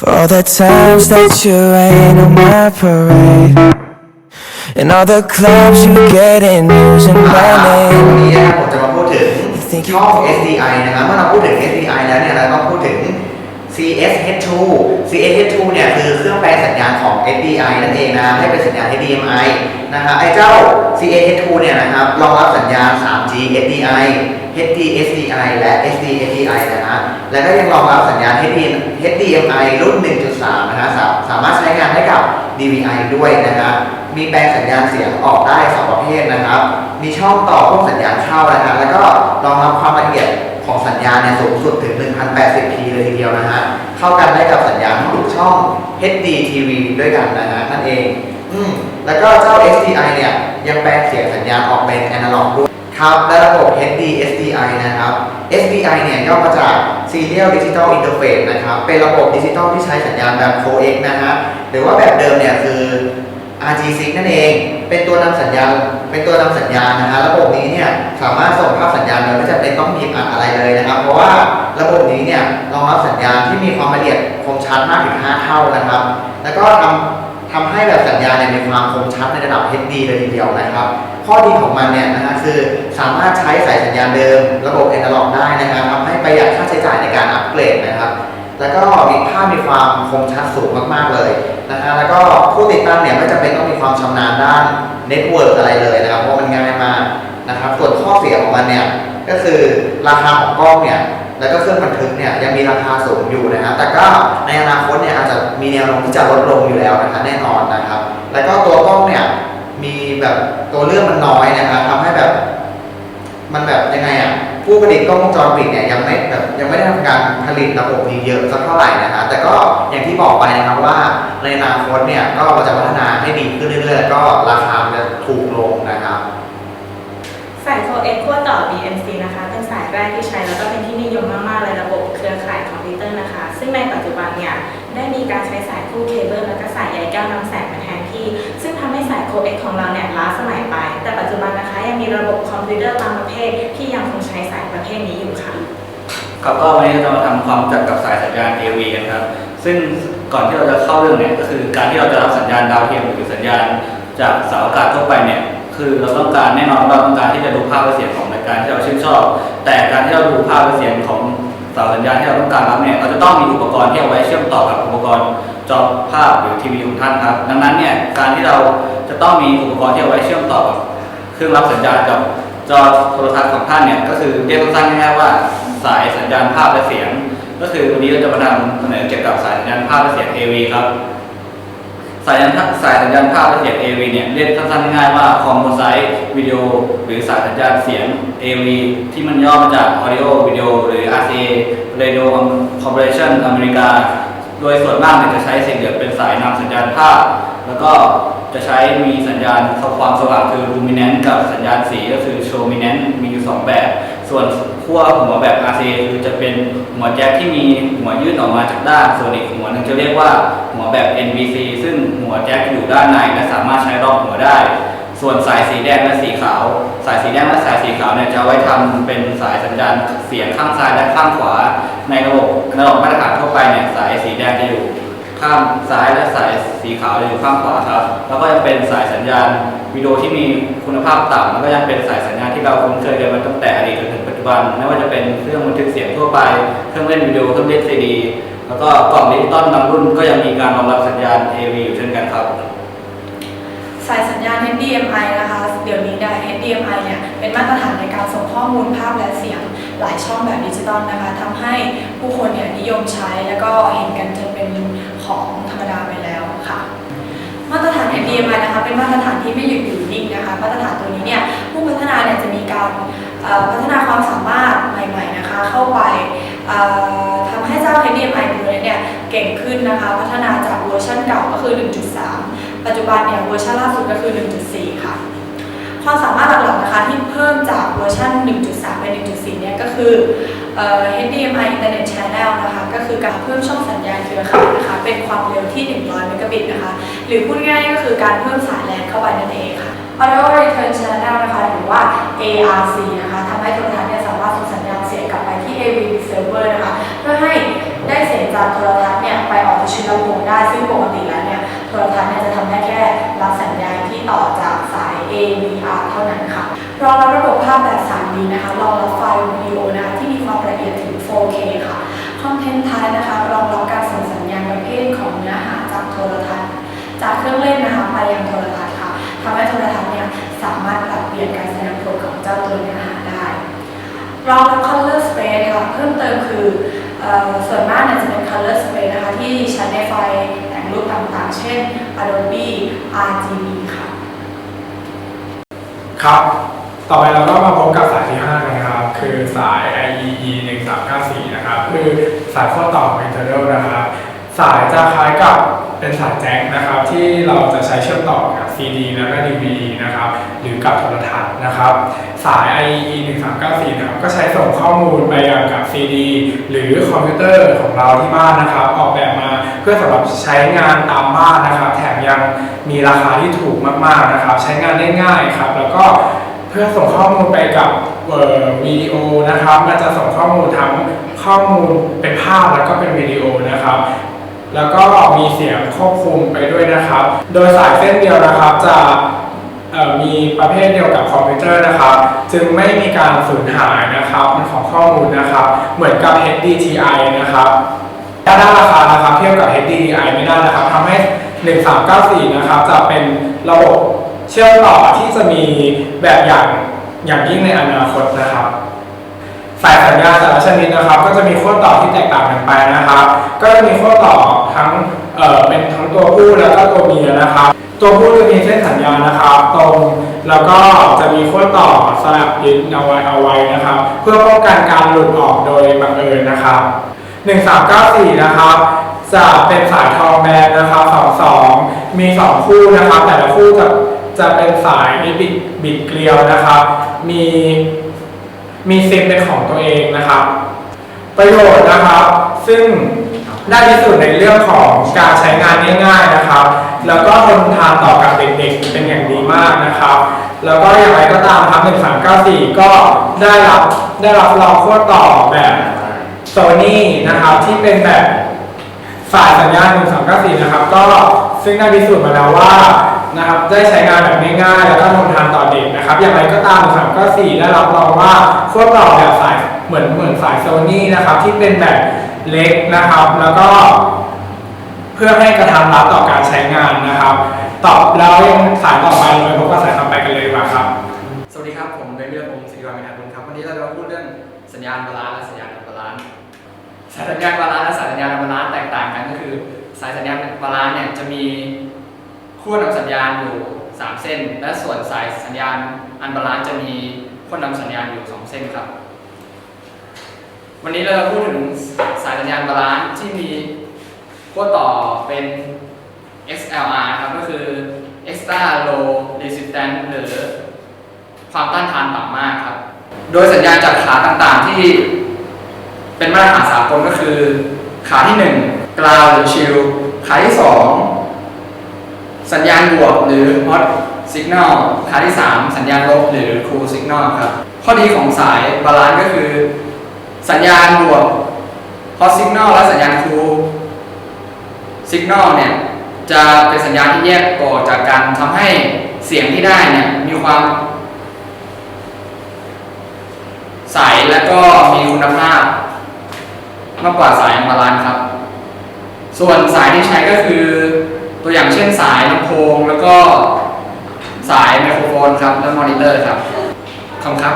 For all the times that you rain on my parade And all the clubs you get in using อ่า my วัน name นี้นะครับผมจะมาพูดถึงช่อง SDI นะครับ เมื่อเราพูดถึง SDI แล้วเนี่ยเราต้องพูดถึง CSH2 CSH2 เนี่ยคือเครื่องแปลสัญญาณของ SDI นั่นเองนะให้เป็นสัญญาณ HDMI นะครับไอ้เจ้า CSH2 เนี่ยนะครับรองรับสัญญาณ 3G SDI HD SDI และ SD SDI นะฮะแล้วก็ยังรองรับสัญญาณ HD HDMI รุ่น 1.3 นะฮะสาสามารถใช้งานได้กับ DVI ด้วยนะฮะมีแปลงสัญญาณเสียงออกได้สองประเภทนะครับ มีช่องต่อพวกสัญญาณเข้านะฮะแล้วก็รองรับความละเอียดของสัญญาณเนี่ยสูงสุดถึง 1080p เลยทีเดียวนะฮะ เข้ากันได้กับสัญญาณทุกช่อง HD TV ด้วยกันนะฮะนั่นเองอืมแล้วก็เจ้า SDI เนี่ยยังแปลงเสียงสัญญาณออกเป็นแอนะล็อกด้วยครับและระบบ HD SDI นะครับ SDI เนี่ยย่อมาจาก Serial Digital Interface นะครับ เป็นระบบดิจิตอลที่ใช้สัญญาณแบบ coax นะฮะ หรือว่าแบบเดิมเนี่ยคือ RG6 นั่นเอง เป็นตัวนำสัญญาณ เป็นตัวนำสัญญาณนะฮะระบบนี้เนี่ยสามารถส่งภาพสัญญาณโดยไม่จำเป็นต้องหยิบอัดอะไรเลยนะครับ เพราะว่าระบบนี้เนี่ยรองรับสัญญาณที่มีความละเอียดคมชัดมากถึง 5 เท่านะครับ แล้วก็ทำทำให้แบบสัญญาณเนี่ยมีความคมชัดในระดับ HD เลยทีเดียวนะครับ ข้อดีของมันเนี่ยนะฮะคือสามารถใช้สายสัญญาณเดิม ระบบแอนะล็อกได้นะครับทำให้ประหยัดค่าใช้จ่ายในการ แล้วก็มีภาพมีความคมชัดสูงมากๆเลยนะฮะแล้วก็ผู้ติดตั้งเนี่ยไม่จำเป็นต้องมีความชำนาญด้านเน็ตเวิร์กอะไรเลยนะครับเพราะมันง่ายมากนะครับส่วนข้อเสียของมันเนี่ยก็คือราคาของกล้องเนี่ยแล้วก็เครื่องบันทึกเนี่ยยังมีราคาสูงอยู่นะครับแต่ก็ในอนาคตเนี่ยอาจจะมีแนวโน้มที่จะลดลงอยู่แล้วนะครับแน่นอนนะครับ แล้วก็ตัวกล้องเนี่ยมีแบบตัวเลือกมันน้อยนะครับทำให้แบบ มันแบบยังไงอะ ผู้ผลิตกล้องวงจรปิดเนี่ยยังไม่แบบยังไม่ได้ทำการผลิตระบบนี้เยอะสักเท่าไหร่นะฮะแต่ก็อย่างที่บอกไปนะครับว่าในอนาคตเนี่ยก็เราจะพัฒนาให้ดีขึ้นเรื่อยๆ ก็ราคาจะถูกลงนะครับสายโทรเอ็กขั้วต่อ BMC นะคะเป็นสายแรกที่ใช้แล้วก็เป็นที่นิยมมากๆในระบบเครือข่ายคอมพิวเตอร์นะคะ ซึ่งในปัจจุบันเนี่ยได้มีการใช้สายคู่เคเบิลแล้วก็สายใยแก้วนำแสงมาแทนที่ ซึ่งทำให้สายโคเอ็กของเราเนี่ยล้าสมัย มีระบบคอมพิวเตอร์บางประเภท ที่ยังคงใช้สายประเภทนี้อยู่ค่ะ ครับก็วันนี้เราจะมาทำความรู้จักกับสายสัญญาณ AV กันครับ ซึ่งก่อนที่เราจะเข้าเรื่องเนี่ยก็คือการที่เราจะรับสัญญาณดาวเทียมหรือสัญญาณ จากเสาอากาศทั่วไปเนี่ยคือเราต้องการแน่นอนเราต้องการที่จะดูภาพและเสียงของรายการที่เราชื่นชอบ แต่การที่เราดูภาพและเสียงของเสาสัญญาณที่เราต้องการรับเนี่ยเราจะต้องมีอุปกรณ์ที่เอาไว้เชื่อมต่อกับอุปกรณ์จอภาพหรือทีวีของท่านครับ ดังนั้นเนี่ยการที่เราจะต้องมีอุปกรณ์ที่เอาไว้เชื่อมต่อกับ รื่องรับสัญญาณกับจอโทรทัศน์ของท่านเนี่ยก็คือเรียกสั้นๆง่ายๆว่าสายสัญญาณภาพและเสียง ก็คือวันนี้เราจะมานำเสนอเกี่ยวกับสายสัญญาณภาพและเสียง AV ครับสายสัญญาณสายสัญญาณภาพและเสียง AV เนี่ยเรียกสั้นๆง่ายๆว่าคอมโพไซต์วิดีโอหรือสายสัญญาณเสียง AV ที่มันย่อมาจาก Audio Video หรือ RCA Radio Corporation อเมริกา โดยส่วนมากเนี่ยจะใช้สีเหลือเป็นสายนำสัญญาณภาพ แล้วก็ จะใช้มีสัญญาณความสว่างคือ luminant กับสัญญาณสีก็คือ chrominant มีอยู่สองแบบ ส่วนขั้วหัวแบบ RCA คือจะเป็นหัวแจ็คที่มีหัวยื่นออกมาจากด้าน ส่วนอีกหัวหนึ่งจะเรียกว่าหัวแบบ NBC ซึ่งหัวแจ็คอยู่ด้านในและสามารถใช้รอบหัวได้ ส่วนสายสีแดงและสีขาว สายสีแดงและสายสีขาวเนี่ยจะไว้ทำเป็นสายสัญญาณเสียงข้างซ้ายและข้างขวา ในระบบระบบมาตรฐานทั่วไปเนี่ยสายสีแดงจะอยู่ ข้างซ้ายและสายสีขาวจะอยู่ข้างขวาครับ แล้วก็ยังเป็นสายสัญญาณวิดีโอที่มีคุณภาพต่ำแล้วก็ยังเป็นสายสัญญาณที่เราคุ้นเคยกันมาตั้งแต่อดีตจนถึงปัจจุบันไม่ว่าจะเป็นเครื่องบันทึกเสียงทั่วไป เครื่องเล่นวิดีโอเครื่องเล่นซีดีแล้วก็กล่องดิจิตอลบางรุ่นก็ยังมีการรองรับสัญญาณ AV อยู่เช่นกันครับ สายสัญญาณ HDMI นะคะ เดี๋ยวนี้เนี่ย HDMI เนี่ยเป็นมาตรฐานในการส่งข้อมูลภาพและเสียงหลายช่องแบบดิจิตอลนะคะทำให้ผู้คนเนี่ยนิยมใช้แล้วก็เห็นกันจนเป็น ของธรรมดาไปแล้วค่ะ มาตรฐาน HDMI นะคะเป็นมาตรฐานที่ไม่หยุดอยู่นิ่งนะคะมาตรฐานตัวนี้เนี่ยผู้พัฒนาเนี่ยจะมีการพัฒนาความสามารถใหม่ๆนะคะเข้าไปทำให้เจ้า HDMI ตัวนี้เนี่ยเก่งขึ้นนะคะพัฒนาจากเวอร์ชันเก่าก็คือ 1.3 ปัจจุบันเนี่ยเวอร์ชันล่าสุดก็คือ 1.4 ค่ะ ความสามารถหลักๆนะคะที่เพิ่มจากเวอร์ชัน1.3ไป1.4 เนี่ยก็คือ HDMI Internet Channel นะคะ ก็คือการเพิ่มช่องสัญญาณเครือข่ายนะคะ เป็นความเร็วที่ 100 เมกะบิตนะคะ หรือพูดง่ายก็คือการเพิ่มสายแลนเข้าไปนั่นเองค่ะ Audio Return Channel นะคะหรือว่า ARC นะคะทำให้โทรทัศน์เนี่ยสามารถส่งสัญญาณเสียงกลับไปที่ AV Server นะคะ เพื่อให้ได้เสียงจากโทรทัศน์เนี่ยไปออกที่เชื่อมโยงได้ ซึ่งปกติแล้วเนี่ยโทรทัศน์เนี่ยจะทำได้แค่รับสัญญาณที่ต่อจากสาย AVR เท่านั้นค่ะรองรับระบบภาพแบบ 3D นะคะรองรับไฟล์วิดีโอนะคะที่มีความละเอียดถึง 4K ค่ะ คอนเทนต์ท้ายนะคะรองรับการส่งสัญญาณประเภทของเนื้อหาจากโทรทัศน์ จากเครื่องเล่นนะคะไปยังโทรทัศน์ค่ะทำให้โทรทัศน์เนี่ยสามารถปรับเปลี่ยนการแสดงผลของเจ้าตัวเนื้อหาได้รองรับ color space ค่ะเพิ่มเติมคือออส่วนมากเนี่ยจะเป็น color space นะคะที่ใช้ในไฟล์แต่งรูปต่างๆ เช่น Adobe RGB ค่ะ ครับ ต่อไปเราก็มาพบกับสายที่5นะครับ คือสาย IEE 1394 นะครับ คือสายข้อต่อ internal นะครับ สายจะคล้ายกับเป็นสายแจ็คนะครับ ที่เราจะใช้เชื่อมต่อกับ CD แล้วก็ DVD นะครับ หรือกับโทรทัศน์นะครับ สาย IEE 1394 นะครับ ก็ใช้ส่งข้อมูลไปยังกับ CD หรือคอมพิวเตอร์ของเราที่บ้านนะครับ ออกแบบมาเพื่อสำหรับใช้งานตามบ้านนะครับ แถมยังมีราคาที่ถูกมากๆนะครับ ใช้งานได้ง่ายครับ แล้วก็เพื่อส่งข้อมูลไปกับ วิดีโอนะครับ มันจะส่งข้อมูลทั้งข้อมูลเป็นภาพแล้วก็เป็นวิดีโอนะครับ แล้วก็มีเสียงควบคุมไปด้วยนะครับ โดยสายเส้นเดียวนะครับจะมีประเภทเดียวกับคอมพิวเตอร์นะครับ จึงไม่มีการสูญหายนะครับของข้อมูลนะครับ เหมือนกับ HDTI นะครับถ้าด้านราคานะครับเทียบกับ HDTI ไม่ได้นะครับทำให้ 1394 นะครับ จะเป็นระบบเชื่อมต่อที่จะมีแบบอย่าง อย่างยิ่งในอนาคตนะครับสายสัญญาณแต่ละชนิดนะครับ ก็จะมีขั้วต่อที่แตกต่างกันไปนะครับ ก็จะมีขั้วต่อทั้งเอ่อเป็นทั้งตัวผู้แล้วก็ตัวเมียนะครับ ตัวผู้จะมีเส้นสัญญาณนะครับ ตรงแล้วก็จะมีขั้วต่อสลับยึดเอาไว้เอาไว้นะครับ เพื่อป้องกันการหลุดออกโดยบังเอิญนะครับ 1394 นะครับจะเป็นสายทองแบนนะครับ22 มี 2 คู่นะครับ แต่ละคู่จะ จะเป็นสายบิดบิดเกลียวนะครับ มีมีซิมเป็นของตัวเองนะครับ ประโยชน์นะครับ ซึ่งได้พิสูจน์ในเรื่องของการใช้งานง่ายๆนะครับ แล้วก็ทนทานต่อกับเด็กๆเป็นอย่างดีมากนะครับ แล้วก็อย่างไรก็ตามครับ1394 ก็ได้รับได้รับรองขั้วต่อแบบโซนี่นะครับที่เป็นแบบสายสัญญาณ1394 นะครับ ก็ซึ่งได้พิสูจน์มาแล้วว่า นะครับได้ใช้งานแบบง่ายๆ แล้วก็ทนทานต่อเด็กนะครับ อย่างไรก็ตาม1394ได้รับรองว่าขั้วต่อแบบสายเหมือนเหมือนสายโซนี่นะครับที่เป็นแบบเล็กนะครับ แล้วก็เพื่อให้กระทำรับต่อการใช้งานนะครับ ตอบแล้วยังสายต่อไปเราไปพบกับสายต่อไปกันเลยดีกว่าครับ สวัสดีครับ ผมเบนเบลพงศ์ศิริวัฒน์มินาคุณครับวันนี้เราจะมาพูดเรื่องสัญญาณบาลานซ์และสัญญาณอันบาลานซ์สายสัญญาณบาลานซ์และสายสัญญาณอันบาลานซ์แตกต่างกันก็คือ สายสัญญาณบาลานซ์เนี่ยจะมี ขั้วนำสัญญาณอยู่ 3 เส้น และส่วนสายสัญญาณอันบาลานซ์จะมีขั้วนำสัญญาณอยู่ 2 เส้นครับ วันนี้เราจะพูดถึงสายสัญญาณบาลานซ์ที่มีขั้วต่อเป็น XLR ครับก็คือ extra low resistance หรือความต้านทานต่ำมากครับ โดยสัญญาณจากขาต่างๆที่เป็นมาตรฐานสากลก็คือ ขาที่ 1 กราวหรือชิลขาที่ 2 สัญญาณบวกหรือ hot signal ขาที่ 3 สัญญาณลบหรือ cool signal ครับ ข้อดีของสายบาลานซ์ก็คือ สัญญาณบวก hot signal และสัญญาณ cool signal เนี่ยจะเป็นสัญญาณที่แยกออกจากกันทำให้เสียงที่ได้เนี่ยมีความใสและก็มีคุณภาพ มากกว่าสายมบาลานซ์ครับ ส่วนสายที่ใช้ก็คือ ช่นสายลำโพงแล้วก็สายไมโครโฟนครับ และมอนิเตอร์ครับขอบคุณครับ